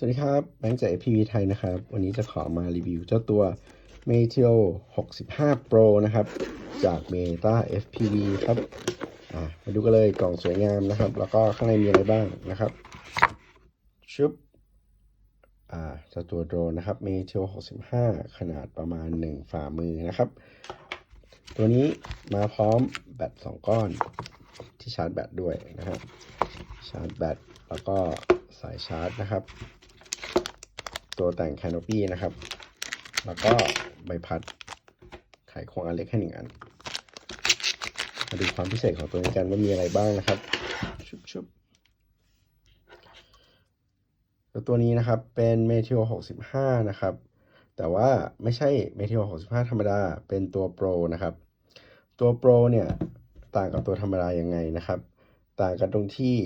สวัสดีครับ แบงค์จาก FPV ไทยนะครับ วันนี้จะขอมารีวิวเจ้าตัว Meteo 65 Pro นะครับ จาก Meta FPV ครับ มาดูกันเลยกล่องสวยงามนะครับ แล้วก็ข้างในมีอะไรบ้างนะครับ ชุบอ่าเจ้าตัวโดรนนะครับ Meteo 65 ขนาดประมาณ 1 ฝ่ามือนะครับ ตัวนี้มาพร้อมแบต 2 ก้อนที่ชาร์จแบตด้วยนะครับ ชาร์จแบตแล้วก็สายชาร์จนะครับ ตัวแต่งแคนโนปีนะครับ แล้วก็ใบพัดไขควงอันเล็กให้หนึ่งอัน มาดูความพิเศษของตัวนี้กันว่ามีอะไรบ้างนะครับชุบชุบแล้วตัวนี้นะครับเป็น Meteor 65 นะครับ แต่ว่าไม่ใช่ Meteor 65 ธรรมดา เป็นตัว Pro นะครับ ตัว Pro เนี่ย ต่างกับตัวธรรมดายังไงนะครับ ต่างกันตรงที่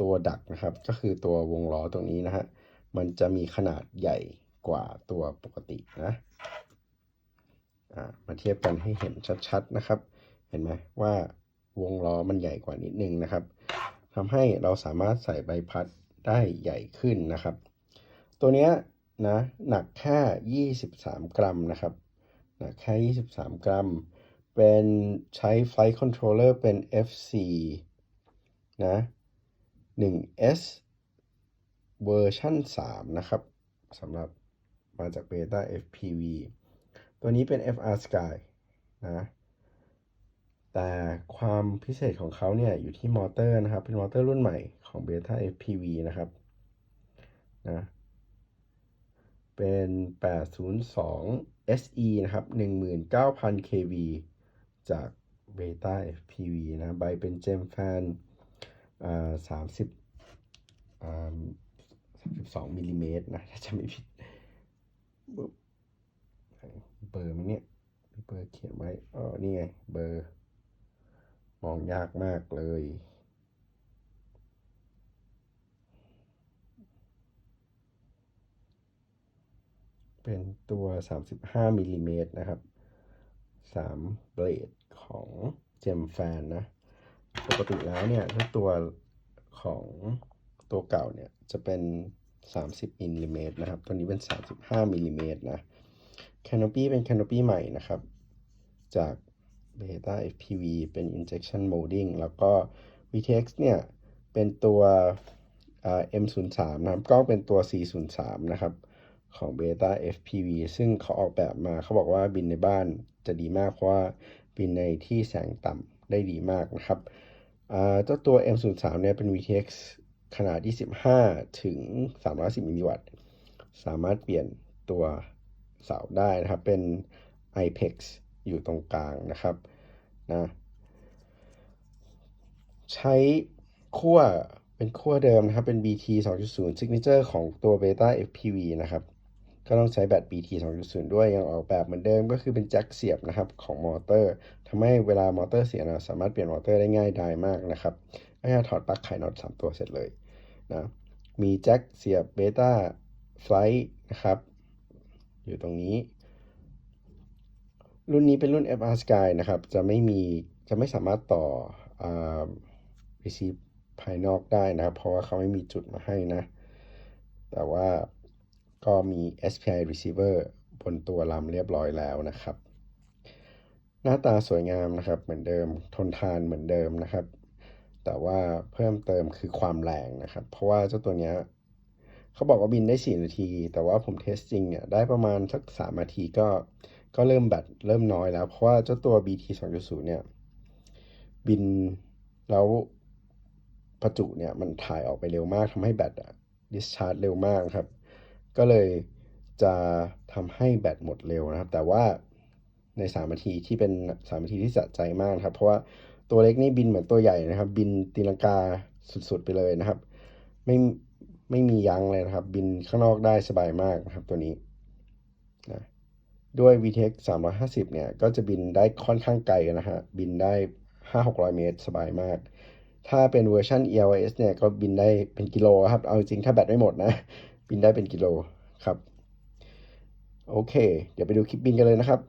ตัวดักนะครับ ก็คือตัววงล้อตรงนี้นะฮะ มันจะมีขนาดใหญ่กว่าตัวปกตินะอ่ามาเทียบกันให้เห็นชัดๆนะครับ เห็นไหมว่าวงล้อมันใหญ่กว่านิดนึงนะครับทำให้เราสามารถใส่ใบพัดได้ใหญ่ขึ้นนะครับ ตัวเนี้ยนะหนักแค่ 23 กรัมนะครับหนักแค่ 23 กรัม เป็นใช้ Flight Controller เป็น FC นะ 1S เวอร์ชัน3 นะครับสำหรับมาจาก Beta FPV ตัวนี้เป็น FR Sky นะ แต่ความพิเศษของเขาเนี่ย อยู่ที่มอเตอร์นะครับ เป็นมอเตอร์รุ่นใหม่ของ Beta FPV นะครับ นะ เป็น 802 SE นะครับ 19,000 kV จาก Beta FPV นะ ใบเป็น Gem Fan อ่า30อ่า 32มิลลิเมตรนะถ้าจะไม่ผิดบึ๊บเบอร์มั้ยเนี่ยเบอร์เขียนไว้อ๋อนี่ไง เบอร์ มองยากมากเลยเป็นตัว 35มิลลิเมตรนะครับ 3 เบลดของเจมแฟนนะ ปกติแล้วเนี่ยถ้าตัวของตัวเก่าเนี่ย จะเป็น 30มิลลิเมตรนะครับ ตัวนี้เป็น 35มิลลิเมตรนะ Canopy เป็น Canopy ใหม่นะครับ จาก Beta FPV เป็น injection molding แล้วก็ VTX เนี่ย เป็นตัว M03 นะครับกล้องเป็นตัว C03 นะครับของ Beta FPV ซึ่งเขาออกแบบมาเขาบอกว่าบินในบ้านจะดีมาก เพราะว่าบินในที่แสงต่ำได้ดีมากนะครับเจ้าตัว M03 เนี่ยเป็น VTX ขนาด 25 ถึง 310 มิลลิวัตต์ สามารถเปลี่ยนตัวเสาได้นะครับ เป็น IPEX อยู่ตรงกลางนะครับนะใช้ขั้วเป็นขั้วเดิมนะครับ เป็น BT 2.0 Signature ของตัว Beta FPV นะครับ ก็ต้องใช้แบต BT 2.0 ด้วย ยังออกแบบเหมือนเดิมก็คือเป็นแจ็คเสียบนะครับของมอเตอร์ทำให้เวลามอเตอร์เสียนะสามารถเปลี่ยนมอเตอร์ได้ง่ายดายมากนะครับ แค่ถอดปลั๊กไข่น็อต3ตัวเสร็จเลยนะมีแจ็คเสียบ Beta Flight นะครับ อยู่ตรงนี้ รุ่นนี้เป็นรุ่น FR Sky นะครับ จะไม่มีจะไม่สามารถต่ออ่า receive ภายนอกได้นะครับ เพราะว่าเขาไม่มีจุดมาให้นะ แต่ว่าก็มี SPI receiver บนตัวลำเรียบร้อยแล้วนะครับ หน้าตาสวยงามนะครับ เหมือนเดิม ทนทานเหมือนเดิมนะครับ แต่ว่าเพิ่มเติมคือความแรงนะครับ เพราะว่าเจ้าตัวเนี้ยเขาบอกว่าบินได้ 4 นาที แต่ว่าผมเทสจริงเนี่ยได้ประมาณสัก 3 นาทีก็ก็เริ่มแบตเริ่มน้อยแล้ว เพราะว่าเจ้าตัว BT 2.0เนี่ย บินแล้วประจุเนี่ยมันถ่ายออกไปเร็วมากทำให้แบตอะ discharge เร็วมากครับ ก็เลยจะทำให้แบตหมดเร็วนะครับ แต่ว่าใน 3 นาทีที่เป็น 3 นาทีที่สะใจมากครับ เพราะว่า ตัวเล็กนี่บินเหมือนตัวใหญ่นะครับ บินตีลังกาสุดๆไปเลยนะครับ ไม่ไม่มียั้งเลยนะครับ บินข้างนอกได้สบายมากนะครับตัวนี้นะด้วย VTX 350 เนี่ย ก็จะบินได้ค่อนข้างไกลนะฮะ บินได้ 5-600 เมตรสบายมาก ถ้าเป็นเวอร์ชัน ELS เนี่ย ก็บินได้เป็นกิโลครับ เอาจริงถ้าแบตไม่หมดนะ บินได้เป็นกิโลครับ โอเค เดี๋ยวไปดูคลิปบินกันเลยนะครับ